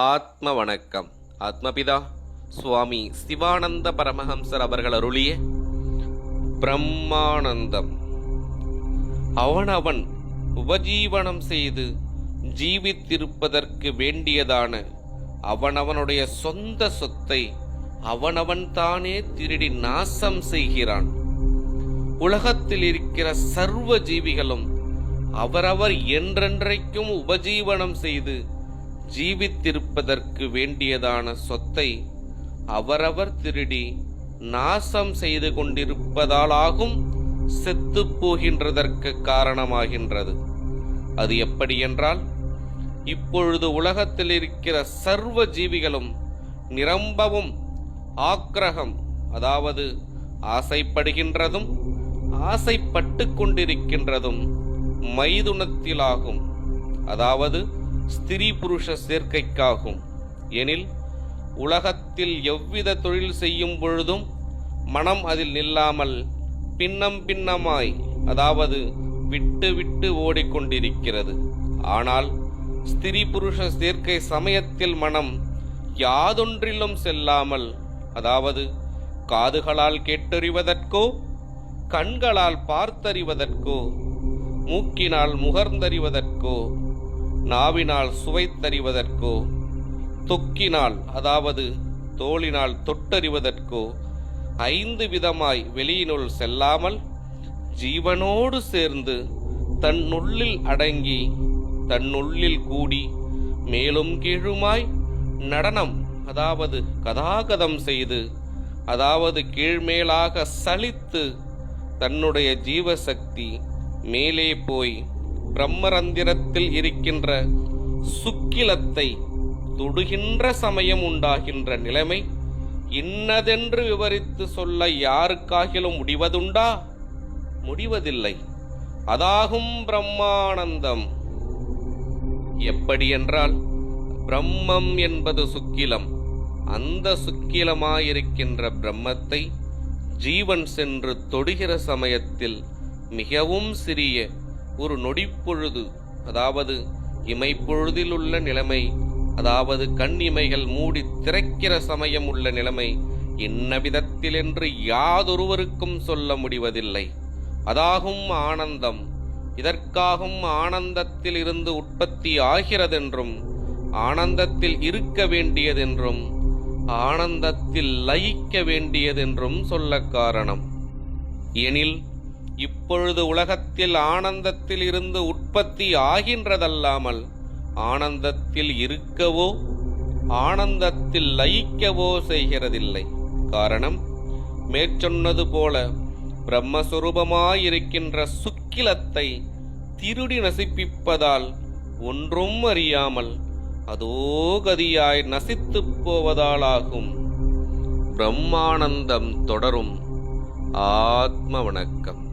ஆத்ம வணக்கம் ஆத்மபிதா சுவாமி சிவானந்த பரமஹம்சர் அவர்கள் அருளிய பிரம்மானந்தம். அவனவன் உபஜீவனம் செய்து ஜீவித்திருப்பதற்கு வேண்டியதான அவனவனுடைய சொந்த சொத்தை அவனவன் தானே திருடி நாசம் செய்கிறான். உலகத்தில் இருக்கிற சர்வ ஜீவிகளும் அவரவர் என்றென்றைக்கும் உபஜீவனம் செய்து ஜீவித்திருப்பதற்கு வேண்டியதான சொத்தை அவரவர் திருடி நாசம் செய்து கொண்டிருப்பதாலாகும் செத்து போகின்றதற்கு காரணமாகின்றது. அது எப்படி என்றால் இப்பொழுது உலகத்தில் இருக்கிற சர்வ ஜீவிகளும் நிரம்பவும் ஆக்கிரகம் அதாவது ஆசைப்படுகின்றதும் ஆசைப்பட்டு கொண்டிருக்கின்றதும் மைதுனத்திலாகும். அதாவது ஸ்திரீ புருஷ சேர்க்கைக்காகும். எனில் உலகத்தில் எவ்வித தொழில் செய்யும் பொழுதும் மனம் அதில் நில்லாமல் பின்னம் பின்னமாய் அதாவது விட்டு விட்டு ஓடிக்கொண்டிருக்கிறது. ஆனால் ஸ்திரீ புருஷ சேர்க்கை சமயத்தில் மனம் யாதொன்றிலும் செல்லாமல் அதாவது காதுகளால் கேட்டறிவதற்கோ கண்களால் பார்த்தறிவதற்கோ மூக்கினால் முகர்ந்தறிவதற்கோ நாவினால் சுவைத்தறிவதற்கோ தொக்கினால் அதாவது தோளினால் தொட்டறிவதற்கோ ஐந்து விதமாய் வெளியினுள் செல்லாமல் ஜீவனோடு சேர்ந்து தன்னுள்ளில் அடங்கி தன்னுள்ளில் கூடி மேலும் கீழுமாய் நடனம் அதாவது கதாகதம் செய்து அதாவது கீழ்மேலாக சலித்து தன்னுடைய ஜீவசக்தி மேலே போய் பிரம்மரந்திரத்தில் இருக்கின்ற சுக்கிலத்தை தொடுகின்ற சமயம் உண்டாகின்ற நிலைமை இன்னதென்று விவரித்து சொல்ல யாருக்காகிலும் முடிவதுண்டா? முடிவதில்லை. அதாகும் பிரம்மானந்தம். எப்படி என்றால் பிரம்மம் என்பது சுக்கிலம். அந்த சுக்கிலமாயிருக்கின்ற பிரம்மத்தை ஜீவன் சென்று தொடுகிற சமயத்தில் மிகவும் சிறிய ஒரு நொடிப்பொழுது அதாவது இமைப்பொழுதில் உள்ள நிலைமை அதாவது கண் இமைகள் மூடி திறக்கிற சமயம் உள்ள நிலைமை என்ன விதத்தில் என்று யாதொருவருக்கும் சொல்ல முடிவதில்லை. அதாகும் ஆனந்தம். இதற்காகும் ஆனந்தத்தில் இருந்து உற்பத்தி ஆகிறதென்றும் ஆனந்தத்தில் இருக்க வேண்டியதென்றும் ஆனந்தத்தில் லயிக்க வேண்டியதென்றும் சொல்ல காரணம். எனில் இப்பொழுது உலகத்தில் ஆனந்தத்தில் இருந்து உற்பத்தி ஆகின்றதல்லாமல் ஆனந்தத்தில் இருக்கவோ ஆனந்தத்தில் லயிக்கவோ செய்கிறதில்லை. காரணம் மேற்சொன்னது போல பிரம்மஸ்வரூபமாயிருக்கின்ற சுக்கிலத்தை திருடி நசிப்பிப்பதால் ஒன்றும் அறியாமல் அதோ கதியாய் நசித்துப் போவதாலாகும். பிரம்மானந்தம் தொடரும். ஆத்ம வணக்கம்.